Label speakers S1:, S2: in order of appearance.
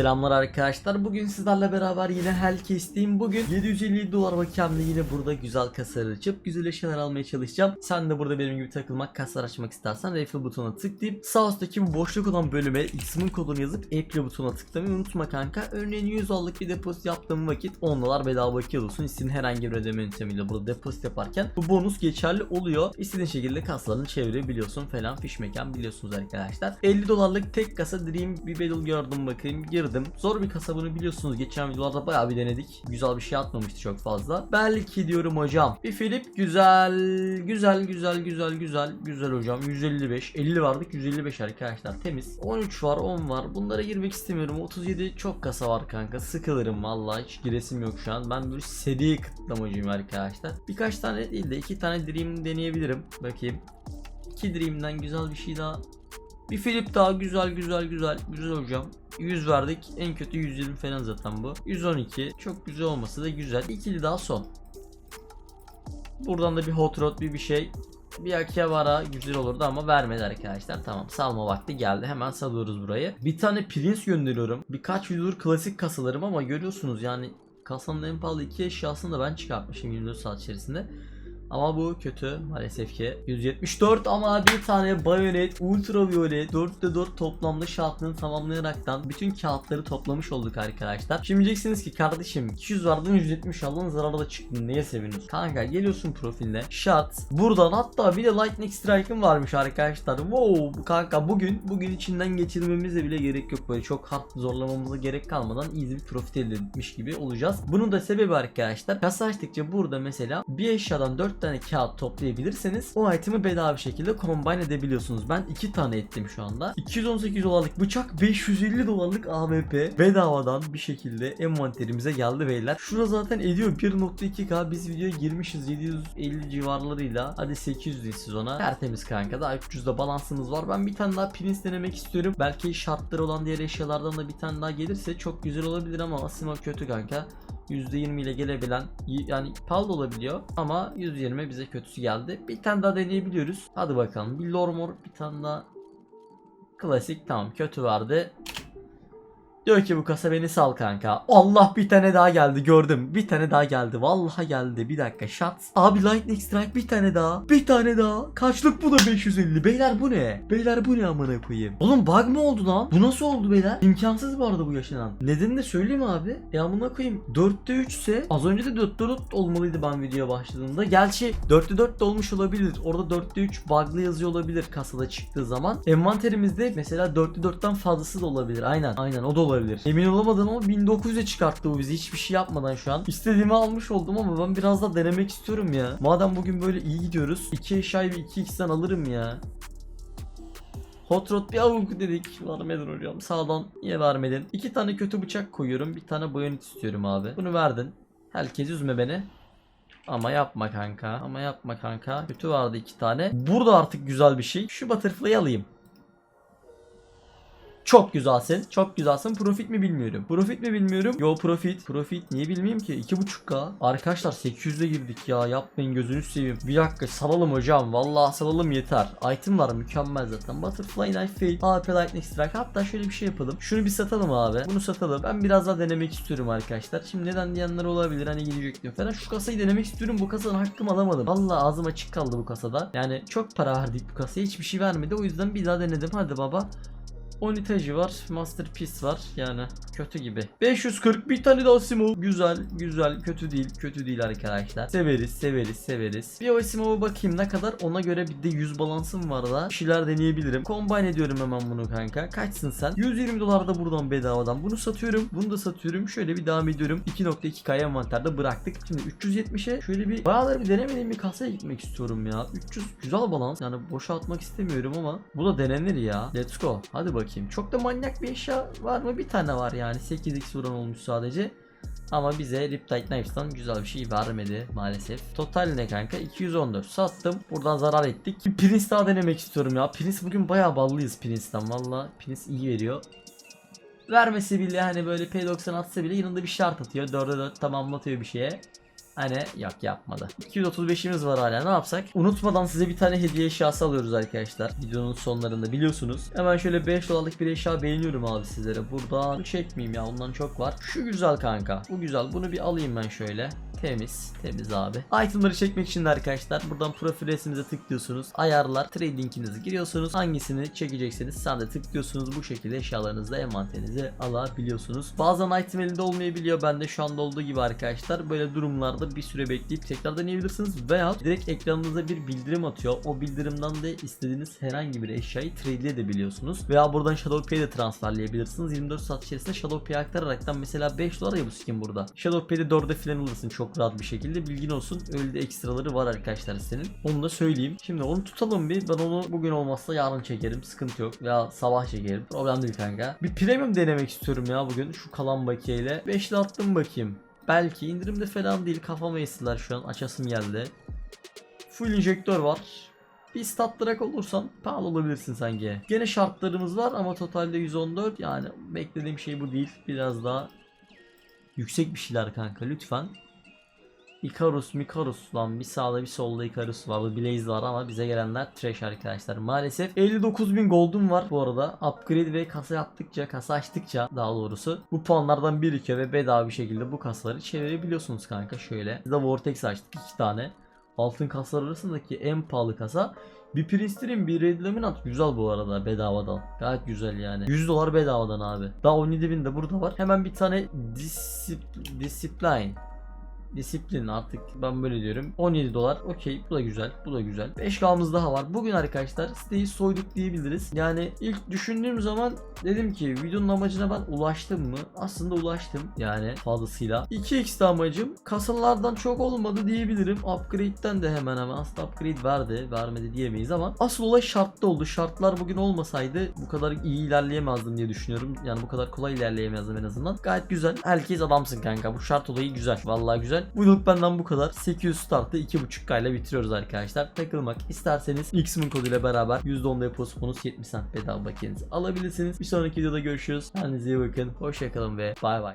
S1: Selamlar arkadaşlar. Bugün sizlerle beraber yine Hellcast'teyim. Bugün 750 dolar bakiyemle yine burada güzel kasalar açıp güzel eşyalar almaya çalışacağım. Sen de burada benim gibi takılmak, kasalar açmak istersen refill butonuna tıklayıp sağ üstteki boşluk olan bölüme ismin kodunu yazıp ekle butonuna tıklamayı unutma kanka. Örneğin 100 dolarlık bir depozit yaptığım vakit 10 dolar bedava bakiye. İstediğin herhangi bir ödeme yöntemiyle burada depozit yaparken bu bonus geçerli oluyor. İstediğin şekilde kasalarını çevirebiliyorsun falan fiş mekan biliyorsunuz arkadaşlar. 50 dolarlık tek kasa Dream bir battle gördüm bakayım girdim. Zor bir kasa bunu biliyorsunuz. Geçen videolarda bayağı bir denedik. Güzel bir şey atmamıştı çok fazla. Belki diyorum hocam. Bir Philip güzel güzel güzel güzel güzel güzel hocam. 155 50 vardık 155 arkadaşlar temiz. 13 var 10 var. Bunlara girmek istemiyorum. 37 çok kasa var kanka. Sıkılırım vallahi hiç giresim yok şu an. Ben böyle seri kıtlamacıyım arkadaşlar. Birkaç tane değil de iki tane Dream deneyebilirim. Bakayım. İki Dream'den güzel bir şey daha bir Philip daha güzel güzel güzel güzel hocam. 100 verdik. En kötü 120 falan zaten bu. 112. Çok güzel olması da güzel. İkili daha son. Buradan da bir hot rod bir bir şey. Bir Akihabara güzel olurdu ama vermedi arkadaşlar. Tamam salma vakti geldi. Hemen salıyoruz burayı. Bir tane Prince gönderiyorum. Birkaç yüzdür klasik kasalarım ama görüyorsunuz yani kasanın en pahalı iki eşyasını da ben çıkartmışım 24 saat içerisinde. Ama bu kötü maalesef ki. 174 ama bir tane bayonet, ultraviolet, 4'te 4 toplamda şartını tamamlayaraktan bütün kağıtları toplamış olduk arkadaşlar. Şimdi diyeceksiniz ki kardeşim 200 vardın 170 aldın zararda çıktın neye seviniyorsun? Kanka geliyorsun profiline şart buradan hatta bir de lightning strike'ın varmış arkadaşlar. Wow kanka bugün bugün içinden geçirmemize bile gerek yok böyle çok hard zorlamamıza gerek kalmadan easy bir profit elde etmiş gibi olacağız. Bunun da sebebi arkadaşlar kasa açtıkça burada mesela bir eşyadan 4 tane kağıt toplayabilirseniz o itemi bedava bir şekilde combine edebiliyorsunuz. Ben 2 tane ettim şu anda. 218 dolarlık bıçak 550 dolarlık AWP bedavadan bir şekilde envanterimize geldi beyler. Şura zaten ediyor 1.2k biz videoya girmişiz 750 civarlarıyla. Hadi 800 deyin siz ona. Tertemiz kanka daha 300'de balansımız var. Ben bir tane daha Prince denemek istiyorum. Belki şartları olan diğer eşyalardan da bir tane daha gelirse çok güzel olabilir ama Asimo kötü kanka. %20 ile gelebilen yani pahalı olabiliyor ama 120 bize kötüsü geldi. Bir tane daha deneyebiliyoruz. Hadi bakalım. Bir Lormor bir tane daha klasik tamam kötü vardı. Diyor ki bu kasa beni sal kanka. Allah bir tane daha geldi gördüm. Bir tane daha geldi. Vallahi geldi. Bir dakika shot. Abi lightning strike bir tane daha. Bir tane daha. Kaçlık bu da 550. Beyler bu ne? Beyler bu ne amına koyayım? Oğlum bug mı oldu lan? Bu nasıl oldu beyler? İmkansız bu arada bu yaşanan. Nedenini de söyleyeyim abi. Ya amına koyayım. 4'te 3 ise az önce de 4'te 4 olmalıydı ben videoya başladığımda. Gerçi 4'te 4 de olmuş olabilir. Orada 4'te 3 bug'lı yazıyor olabilir kasada çıktığı zaman. Envanterimizde mesela 4'te 4'ten fazlası da olabilir. Aynen. Aynen o da olabilir. Emin olamadım ama 1900'e çıkarttı bu bizi hiçbir şey yapmadan şu an. İstediğimi almış oldum ama ben biraz da denemek istiyorum ya. Madem bugün böyle iyi gidiyoruz. 2 eşyayı bir 2x'ten alırım ya. Hot Rod bir avuk dedik. Vermedin hocam. Sağdan niye vermedin? İki tane kötü bıçak koyuyorum. Bir tane bayonet istiyorum abi. Bunu verdin. Herkes üzme beni. Ama yapma kanka. Ama yapma kanka. Kötü vardı iki tane. Burada artık güzel bir şey. Şu butterfly'ı alayım. Çok güzelsin. Çok güzelsin. Profit mi bilmiyorum. Profit mi bilmiyorum. Yo profit. Profit niye bilmeyeyim ki? 2.5k. Arkadaşlar 800'e girdik ya. Yapmayın gözünü seveyim. Bir dakika salalım hocam. Vallahi salalım yeter. Itemlar mükemmel zaten. Butterfly Knife Fail. AP Lightning Strike. Hatta şöyle bir şey yapalım. Şunu bir satalım abi. Bunu satalım. Ben biraz daha denemek istiyorum arkadaşlar. Şimdi neden diyenler olabilir. Hani gidecek diyor falan. Şu kasayı denemek istiyorum. Bu kasanın hakkımı alamadım. Vallahi ağzım açık kaldı bu kasada. Yani çok para verdik bu kasaya. Hiçbir şey vermedi. O yüzden bir daha denedim. Hadi baba. Onitacı var, Masterpiece var. Yani kötü gibi. 540 bir tane de Asimov. Güzel, güzel, kötü değil, kötü değil arkadaşlar. Severiz, severiz, severiz. Bir Asimov'a bakayım ne kadar. Ona göre bir de 100 balansım var da. Bir şeyler deneyebilirim. Combine ediyorum hemen bunu kanka. Kaçsın sen? 120 dolar da buradan bedavadan. Bunu satıyorum. Bunu da satıyorum. Şöyle bir devam ediyorum. 2.2K envanterde bıraktık. Şimdi 370'e şöyle bir bayağıdır bir denemediğim bir kasaya gitmek istiyorum ya. 300 güzel balans. Yani boşa atmak istemiyorum ama bu da denenir ya. Let's go. Hadi bakayım bakayım. Çok da manyak bir eşya var mı? Bir tane var yani. 8x vuran olmuş sadece. Ama bize Riptide Knives'tan güzel bir şey vermedi maalesef. Total ne kanka? 214 sattım. Buradan zarar ettik. Prince daha denemek istiyorum ya. Prince bugün bayağı ballıyız Prince'den. Valla Prince iyi veriyor. Vermesi bile hani böyle P90 atsa bile yanında bir şart atıyor. 4'e 4 tamamlatıyor bir şeye. Hani yok yapmadı. 235'imiz var hala ne yapsak? Unutmadan size bir tane hediye eşyası alıyoruz arkadaşlar. Videonun sonlarında biliyorsunuz. Hemen şöyle 5 dolarlık bir eşya beğeniyorum abi sizlere. Buradan çekmeyeyim ya ondan çok var. Şu güzel kanka. Bu güzel. Bunu bir alayım ben şöyle. Temiz. Temiz abi. Itemları çekmek için de arkadaşlar buradan profil resminize tıklıyorsunuz. Ayarlar. Trading'inizi giriyorsunuz. Hangisini çekecekseniz sen de tıklıyorsunuz. Bu şekilde eşyalarınızı envanterinize alabiliyorsunuz. Bazen item elinde olmayabiliyor. Bende şu anda olduğu gibi arkadaşlar. Böyle durumlarda bir süre bekleyip tekrar deneyebilirsiniz. Veya direkt ekranınıza bir bildirim atıyor. O bildirimden de istediğiniz herhangi bir eşyayı trade edebiliyorsunuz. Veya buradan ShadowPay'e de transferleyebilirsiniz. 24 saat içerisinde ShadowPay'e aktararaktan mesela 5 dolar ya bu skin burada. ShadowPay'de 4'e falan alırsın çok rahat bir şekilde. Bilgin olsun. Öyle de ekstraları var arkadaşlar senin. Onu da söyleyeyim. Şimdi onu tutalım bir. Ben onu bugün olmazsa yarın çekerim. Sıkıntı yok. Veya sabah çekerim. Problem değil kanka. Bir premium denemek istiyorum ya bugün. Şu kalan bakiyeyle. 5'li attım bakayım. Belki indirimde falan değil. Kafama estiler şu an. Açasım geldi. Full injektör var. Bir stat direkt olursan pahalı olabilirsin sanki. Gene şartlarımız var ama totalde 114 yani beklediğim şey bu değil. Biraz daha yüksek bir şeyler kanka lütfen. Icarus, Mikarus lan bir sağda bir solda Icarus var. Bu Blaze var ama bize gelenler trash arkadaşlar. Maalesef 59.000 gold'um var bu arada. Upgrade ve kasa yaptıkça, kasa açtıkça daha doğrusu bu puanlardan birikiyor ve bedava bir şekilde bu kasaları çevirebiliyorsunuz kanka. Şöyle biz de Vortex açtık iki tane. Altın kasalar arasındaki en pahalı kasa bir Priest'in bir Red Laminat güzel bu arada bedavadan. Gayet güzel yani. 100 dolar bedavadan abi. Daha 17 bin de burada var. Hemen bir tane Disip- Discipline Disiplin artık ben böyle diyorum. 17 dolar. Okey bu da güzel. Bu da güzel. 5K'mız daha var. Bugün arkadaşlar siteyi soyduk diyebiliriz. Yani ilk düşündüğüm zaman dedim ki videonun amacına ben ulaştım mı? Aslında ulaştım. Yani fazlasıyla. 2x de amacım kasalardan çok olmadı diyebilirim. Upgrade'den de hemen hemen aslında upgrade verdi. Vermedi diyemeyiz ama asıl olay şartta oldu. Şartlar bugün olmasaydı bu kadar iyi ilerleyemezdim diye düşünüyorum. Yani bu kadar kolay ilerleyemezdim en azından. Gayet güzel. Herkes adamsın kanka. Bu şart olayı güzel. Vallahi güzel. Bu yıllık benden bu kadar. 800 startı 2.5K ile bitiriyoruz arkadaşlar. Takılmak isterseniz Xmin koduyla beraber %10 deposu bonus 70 cent bedava bakiyenizi alabilirsiniz. Bir sonraki videoda görüşürüz. Kendinize iyi bakın. Hoşçakalın ve bay bay.